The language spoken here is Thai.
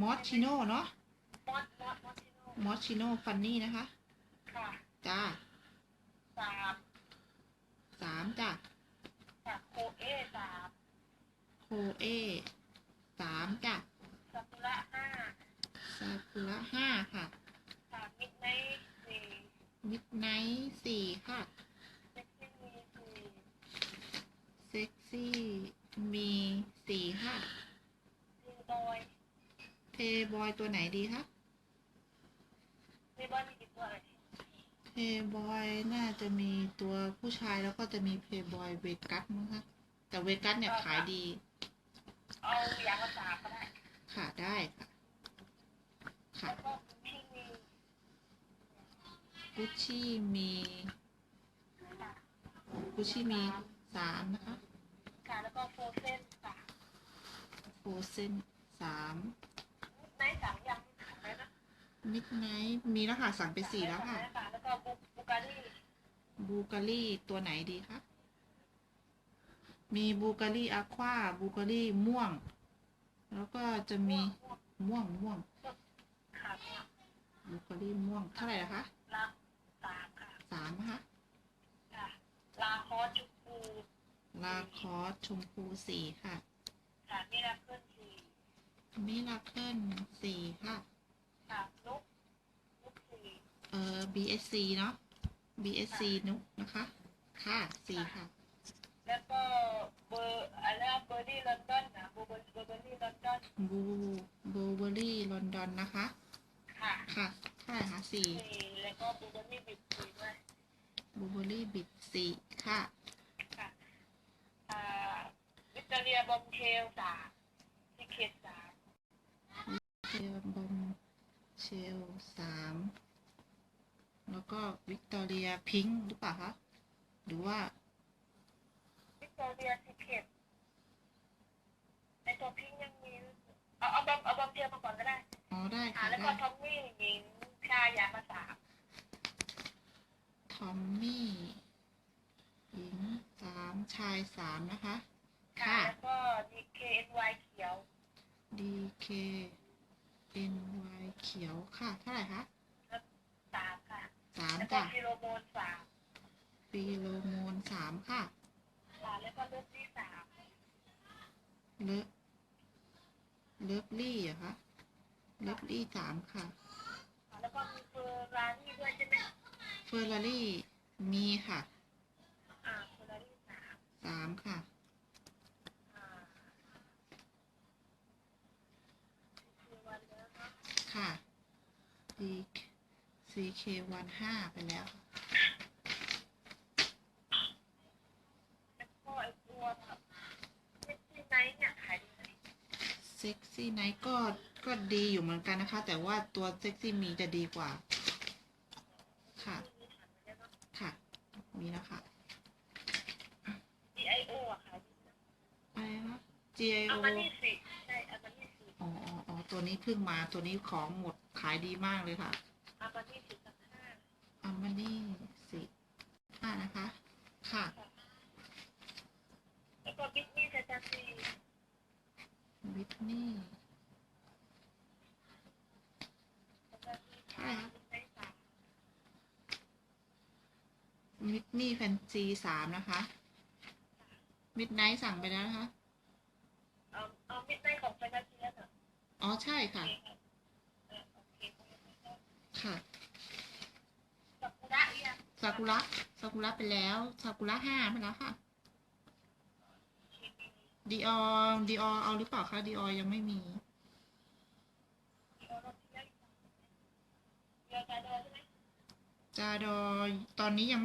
มอสชิโน่เนาะมอสมอสมอสชิโน่มอสชิโน่ฟันนี่นะคะ ค่ะจ้าสามสามจ้าค่ะโคเอสามโคเอสามจ้าซากุระห้าซากุระห้าค่ะค่ะมิดไนท์สี่มิดไนท์สี่ค่ะเซ็กซี่มีสี่เซ็กซี่มีสี่ค่ะ มีบอย เพย์บ อยตัวไหนดีคะมีบอยมีกี่ตัวเลยเพย์บอยน่าจะมีตัวผู้ชายแล้วก็จะมีเพย์บอยเวกัสมั้งคะแต่เวกัสเนี่ยขายดี เอาอย่างละสามก็ได้ค่ะได้ค่ะค่ะแล้วก็พี่มีกุชชี่มีค่ะกุชชี่มีสามนะคะค่ะแล้วก็โฟเซนสามโฟเซนสาม ไนท์สามยังขายนะ มิดไนท์มีแล้วค่ะสั่งไปสี่แล้วค่ะ แล้วก็บุบุการีบูการีตัวไหนดีคะ มีบูการีอะควาบูการีม่วง แล้วก็จะมีม่วงม่วงค่ะเนี่ยบูการีม่วงเท่าไหร่นะคะลาสามค่ะสามนะคะค่ะลาคอสจุกูลาคอสชมพูสี่ค่ะค่ะมิราเคิลสี่มิลาเคิลสี่ค่ะค่ะนุกนุกสี่ เอ่อ BSC เนาะ BSC นุกนะคะ ค่ะสี่ค่ะ แล้วก็เบอร์อะไรนะเบอร์ดี้ลอนดอนนะเบอร์เบอร์เบอร์เบอร์ดี้ลอนดอนบูบูเบอรี่ลอนดอนนะคะ ค่ะ ค่ะเท่าไหร่คะสี่สี่แล้วก็เบอร์เบอร์ดี้บิดสี่ด้วยบูเบอรี่บิดสี่ค่ะ ค่ะอ่าวิกตอเรียบอมเทลสามซิเคตสามเชลบอมเชลสาม แล้วก็วิกตอเรียพิงค์หรือเปล่าคะหรือว่าวิกตอเรียซิเคตในตัวพิงค์ยังมีเอาเอาบอมเอาบอมเทลมาก่อนก็ได้อ๋อได้อ่าค่ะแล้วได้ก็ทอมมี่หญิงชายยามาสามทอมมี่หญิงสามชายสามนะคะ ค่ะแล้วก็ DKNY เขียว D K N Y เขียวค่ะ เท่าไหร่คะ ก็จ้ะ กิโลโมนสามฟีโรโมนสามค่ะค่ะแล้วก็เลขที่สามเลิฟเลิฟลี่เหรอะคะเลิฟลี่สามค่ะแล้วก็มีเฟอร์รารี่ด้วยใช่ไหมเฟอร์รารี่มีค่ะอ่าเฟอร์รารี่สามสามค่ะค่ะ DQ CK15 ไปแล้วเซ็กซี่ไนท์ก็ก็ดีอยู่เหมือนกันนะคะ แต่ว่าตัวเซ็กซี่มีจะดีกว่า ค่ะ ค่ะมีนะคะ GIO อะค่ะอะไรนะ GIO อ๋ออ๋อตัวนี้เพิ่งมาตัวนี้ของหมดขายดีมากเลยค่ะ อามานี่สิสักห้าอามานี่สิห้านะคะ ค่ะ แล้วก็บิ๊กนี่จะจะซีวิทนี่จะจะซีขายบิ๊กไนท์สามมิดนี่แฟนซีสามนะคะ มิดไนท์สั่งไปแล้วนะคะ เอาเอาบิ๊กไนท์ของแฟนตาซีแล้วเหรออ๋อ ใช่โอค่ะ เคครับเออโอเคครับ ค่ะ สักุระเนี่ย ซากุระซากุระไปแล้วซากุระห้าไปแล้วค่ะดีออดีออเอาหรือเปล่าคะดีออยังไม่มีเดี๋ยวเราเที่ยวอีกเดี๋ยวจะเดินใช่ไหมจาดอตอนนี้ยังไม่